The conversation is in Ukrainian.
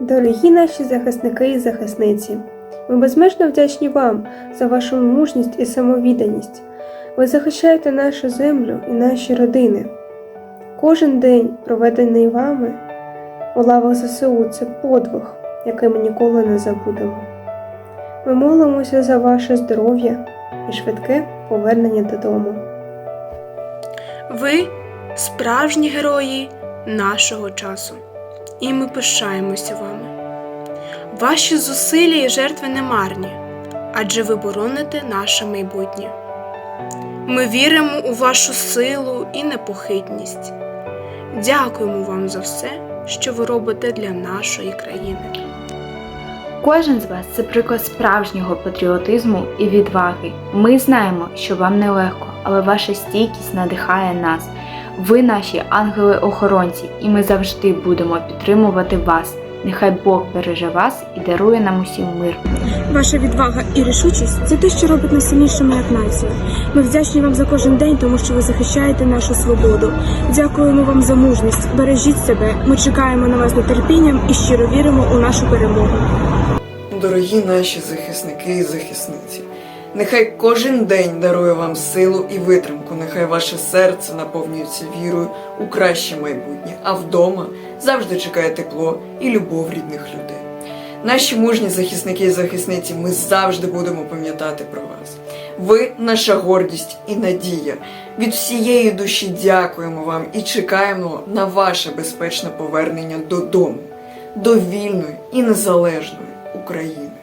Дорогі наші захисники і захисниці, ми безмежно вдячні вам за вашу мужність і самовідданість. Ви захищаєте нашу землю і наші родини. Кожен день, проведений вами у лавах ЗСУ, це подвиг, який ми ніколи не забудемо. Ми молимося за ваше здоров'я і швидке повернення додому. Ви справжні герої нашого часу, і ми пишаємося вами. Ваші зусилля і жертви не марні, адже ви бороните наше майбутнє. Ми віримо у вашу силу і непохитність. Дякуємо вам за все, що ви робите для нашої країни. Кожен з вас це приклад справжнього патріотизму і відваги. Ми знаємо, що вам нелегко, але ваша стійкість надихає нас. Ви наші ангели-охоронці, і ми завжди будемо підтримувати вас. Нехай Бог береже вас і дарує нам усім мир. Ваша відвага і рішучість це те, що робить нас сильнішими як націю. Ми вдячні вам за кожен день, тому що ви захищаєте нашу свободу. Дякуємо вам за мужність. Бережіть себе. Ми чекаємо на вас нетерпінням і щиро віримо у нашу перемогу. Дорогі наші захисники і захисниці, нехай кожен день дарує вам силу і витримку, нехай ваше серце наповнюється вірою у краще майбутнє, а вдома завжди чекає тепло і любов рідних людей. Наші мужні захисники і захисниці, ми завжди будемо пам'ятати про вас. Ви наша гордість і надія. Від всієї душі дякуємо вам і чекаємо на ваше безпечне повернення додому, до вільної і незалежної України.